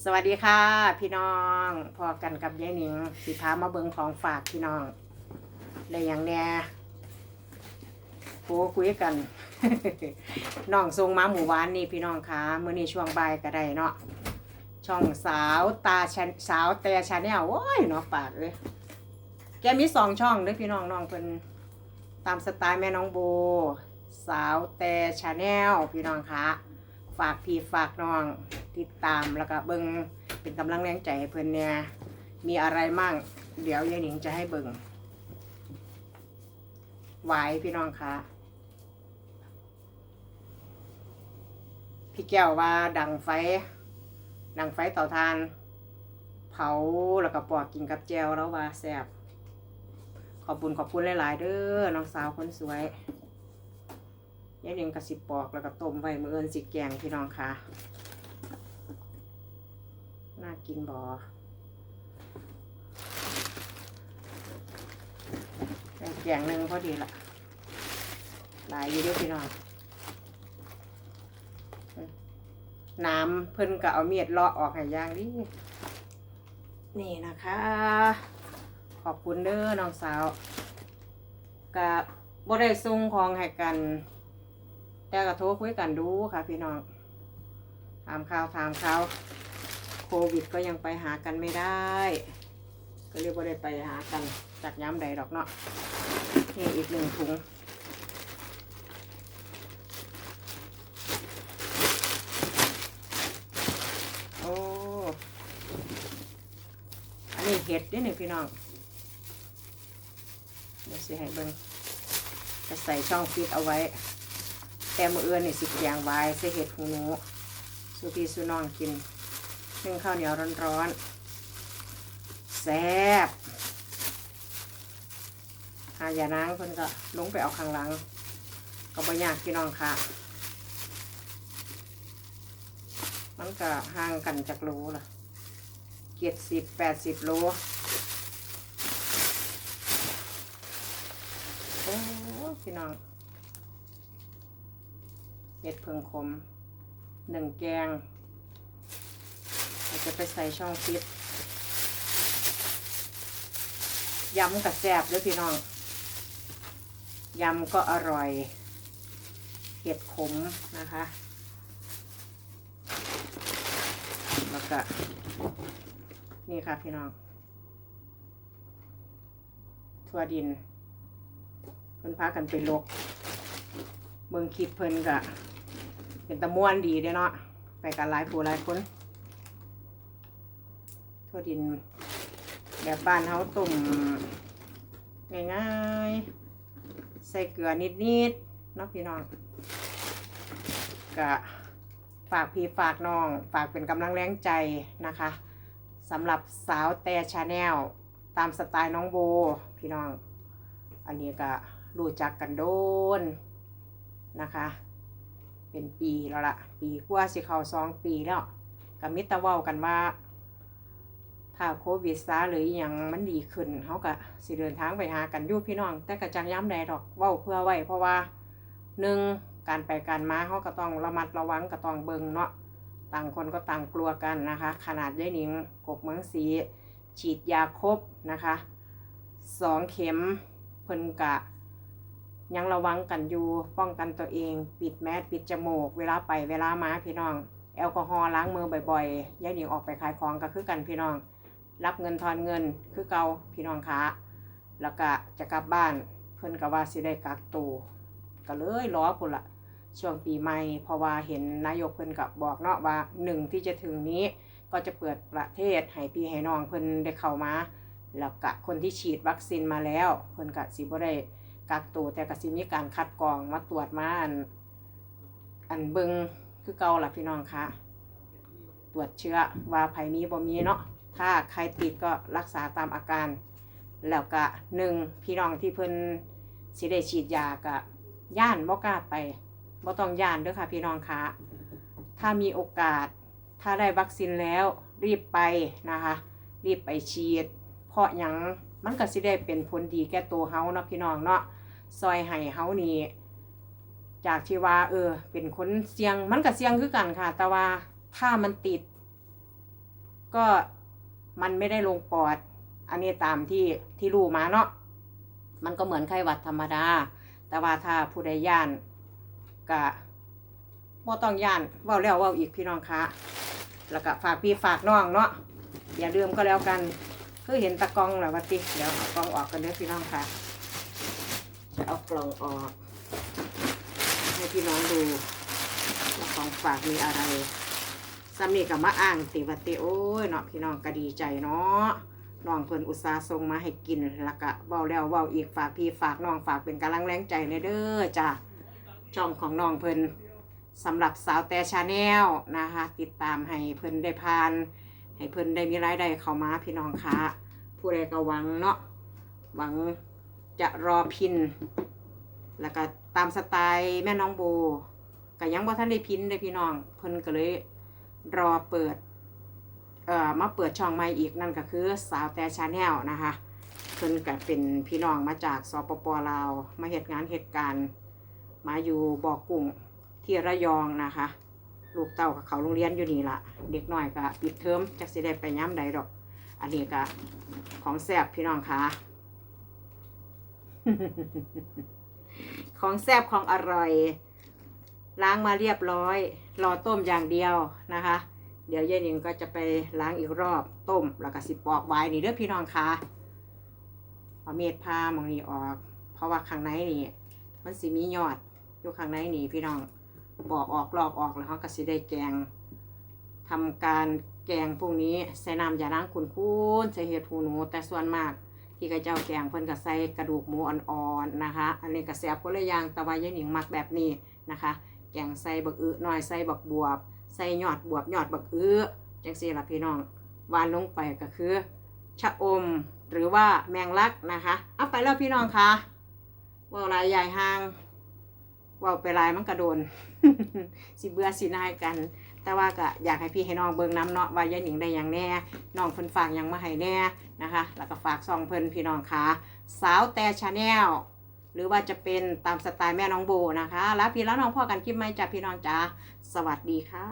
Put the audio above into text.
สวัสดีค่ะ พี่น้องพอกันกับยายหนิงสิพามาเบิงของฝากพี่น้องได้อย่างแน่โอ้คุยกันน้องทรงมาหมู่บ้านนี่พี่น้องคะมื้อนี้ช่วงบ่ายก็ได้เนาะช่องสาวตาชสาวแต่ชาแนลโอ้ยเนาะปากเลยแกมีสองช่องด้วยพี่น้องน้องเพิ่นตามสไตล์แม่น้องโบ สาวแต่ชาแนลพี่น้องคะฝากพี่ฝากน้อง ติดตามแล้วก็เบิงเป็นกำลังแรงใจให้เพื่อนเนี่ยมีอะไรมั่ง เดี๋ยวยายหนิงจะให้เบิงไหวพี่น้องคะพี่แก้วว่าดังไฟ ดังไฟเต่าทาน เผาแล้วก็ปอกกินกับแจวแล้วว่าแซ่บขอบคุณขอบคุณหลายๆเด้อน้องสาวคนสวยยายหนิงกระสิบปอกแล้วก็ต้มไว้มือเอินสิแกงพี่น้องค่ะ น่ากินบอแต่แกงหนึ่งพอดีละหลายอยู่ด้วยพี่น้องน้ำเพิ่นก็เอาเมียดเลาะออกให้ย่างดินี่นะคะ ขอบคุณเด้อน้องสาวกับบ่ได้ส่งของให้กัน แต่ก็โทรคุยกันดูค่ะพี่น้องถามข่าวถามข่าว วิดก็ยังไปหากันไม่ได้ ก็เรียกว่าได้ไปหากันจากย้ำใดดอกเนาะนี่อีกหนึ่งถุงโอ้อันนี้เห็ดด้วยนี่พี่น้องเดี๋ยวสิให้เบิงจะใส่ช่องฟิตเอาไว้ แต่มือเอื้อนนี่สิแกงไว้ใส่เห็ดหูหนูสูพี่สูน้องกิน นึ่งข้าวเหนียวร้อนๆแซ่บหาอย่านางเพิ่นก็ลงไปเอาข้างหลัง ก็บ่ยากพี่น้องค่ะ มันก็ห่างกันจากโลล่ะเจ็ดสิบแปดสิบโลโอ้พี่น้องเห็ดเพิงคมหนึ่งแกง จะไปใส่ช่องฟิตยำกับแซ่บด้วยพี่น้อง ยำก็อร่อย เห็ดขมนะคะ แล้วก็ นี่ค่ะพี่น้อง ทั่วดินเพิ่นพากันไปลกเมืองคลิปเพิ่นกะเป็นตะม่วนดีเด้เนาะไปกันหลายผู้หลายคน ทั่วดิน แบบบ้านเฮาตุ่มง่ายๆ ใส่เกลือนิดๆเนาะพี่น้องก็ฝากพี่ฝากน้อง ฝากเป็นกำลังแรงใจนะคะสำหรับสาวแต่ชาแนลตามสไตล์น้องโบ พี่น้อง อันนี้ก็รู้จักกันโดนนะคะ เป็นปีแล้วละปีกว่าสิเขาสองปีแล้วกับมิตรเว้ากันว่า ถ้าโควิดซาหรืออย่างมันดีขึ้นเขาก็สิเดินทางไปหากันยู่พี่น้อง แต่กระจังย้ำใดดอกเว้าเพื่อไว้เพราะว่าหนึ่งการไปการมาเขาก็ต้องระมัดระวังก็ต้องเบิงเนาะต่างคนก็ต่างกลัวกันนะคะ ขนาดยายหนิงกบเมืองสีฉีดยาครบนะคะสองเข็มเพิ่นกะ ยังระวังกันอยู่ป้องกันตัวเอง ปิดแมสปิดจมูก เวลาไปเวลามาพี่น้อง แอลกอฮอล์ล้างมือบ่อยๆยายหนิงออกไปขายของก็คือกันพี่น้อง รับเงินทอนเงินคือเก่าพี่น้องคะแล้วก็จะกลับบ้านเพิ่นก็ว่าสิได้กักตัวก็เลยรอพุ่นละช่วงปีใหม่เพราะว่าเห็นนายกเพิ่นก็บบอกเนาะว่าหนึ่งที่จะถึงนี้ก็จะเปิดประเทศให้พี่ให้น้องเพิ่นได้เข้ามา แล้วก็คนที่ฉีดวัคซีนมาแล้วเพิ่นก็สิบ่ได้กักตัวแต่ก็สิมีการคัดกรองมาตรวจมาอันอันเบิงคือเก่าล่ะพี่น้องคะตรวจเชื้อว่าไผมีบ่มีเนาะ ถ้าใครติดก็รักษาตามอาการ แล้วก็หนึ่งพี่น้องที่เพิ่นสิได้ฉีดยาก็ย่านบ่กล้าไปบ่ต้องย่านเด้อค่ะพี่น้องคะถ้ามีโอกาสถ้าได้วัคซีนแล้วรีบไปนะคะ รีบไปฉีด เพราะยังมันก็สิได้เป็นผลดีแก่ตัวเฮาเนาะพี่น้องเนาะซอยให้เฮานี่จากที่ว่าเออ เป็นคนเสี่ยงมันก็เสี่ยงคือกันค่ะ แต่ว่าถ้ามันติด ก็ มันไม่ได้ลงปอด อันนี้ตามที่ที่รู้มาเนาะมันก็เหมือนไข้หวัดธรรมดา แต่ว่าถ้าผู้ใดย่านก็บ่ต้องย่านเว้าแล้วเว้าอีกพี่น้องคะแล้วก็ฝากพี่ฝากน้องเนาะอย่าลืมก็แล้วกันคือเห็นตะกองแล้วว่าติเดี๋ยวเอากล้องออกกันเด้อพี่น้องค่ะจะเอากล่องออก ให้พี่น้องดูว่าของฝากมีอะไร ซัมนี่กับมาอ่างติวัติโอ้ยเนาะพี่น้องก็ดีใจเนาะน้องเพิ่นอุตส่าห์ส่งมาให้กินแล้วก็เว้าแล้วเว้าอีกฝากพี่ฝากน้องฝากเป็นกำลังแรงใจในเด้อจ้ะช่องของน้องเพิ่นสำหรับสาวแต่ชาแนลนะคะ ติดตามให้เพิ่นได้พาน ให้เพิ่นได้มีรายได้เข้ามาพี่น้องคะผู้ใดก็หวังเนาะหวังจะรอพิน แล้วก็ตามสไตล์แม่น้องโบก็ยังบ่ทันได้พินเลยพี่น้อง เพิ่นก็เลย รอเปิดเอ่อมาเปิดช่องใหม่อีกนั่นก็คือสาวแต่ชาแนลนะคะเพิ่นก็เป็นพี่น้องมาจากสปปลาวมาเหตุงานเหตุการณ์มาอยู่บอกุ้งที่ระยองนะคะ ลูกเต้ากับเขาโรงเรียนอยู่นี่ละเด็กน้อยก็ปิดเทอมจักสิได้ไปย้ำใดดอก อันนี้ก็ของแซบพี่น้องคะของแซบของอร่อย ล้างมาเรียบร้อย รอต้มอย่างเดียวนะคะ เดี๋ยวยายหนิงก็จะไปล้างอีกรอบต้มแล้วก็สิปอกไว้นี่เด้อพี่น้องคะเอาเม็ดพามองนี้ออก เพราะว่าข้างในนี่ มันสิมียอดอยู่ข้างในนี่พี่น้องปอกออกลอกออกแล้วเขาก็สิได้แกงทำการแกงพวกนี้ใส่น้ำยาล้างขุ่นๆใส่เห็ดหูหนูแต่ส่วนมากที่กระเจ้าแกงเพิ่นก็ใส่กระดูกหมูอ่อนๆนะคะ อันนี้ก็แซ่บคนละอย่างแต่ว่ายายหนิงมักแบบนี้นะคะ แกงใส่บักอึหน่อยใส่บักบวบ ใส่ยอดบวบยอดบักอึจังซี่ล่ะพี่น้องวานลงไปก็คือชะอมหรือว่าแมงลักนะคะเอาไปแล้วพี่น้องคะว่าลายใหญ่ห้างว่าไปลายมันกระโดน สิเบื่อสินายกัน แต่ว่าก็อยากให้พี่ให้น้องเบิ่งน้ำเนาะว่ายายหนิงได้อย่างแน่น้องเพิ่นฝากยังมาให้แน่นะคะ แล้วก็ฝากซองเพิ่นพี่น้องคะสาวแต่ชาแนล หรือว่าจะเป็นตามสไตล์แม่น้องโบนะคะแล้วพี่แล้วน้องพ่อกันคลิปไหมจ้ะพี่น้องจ้าสวัสดีค่ะ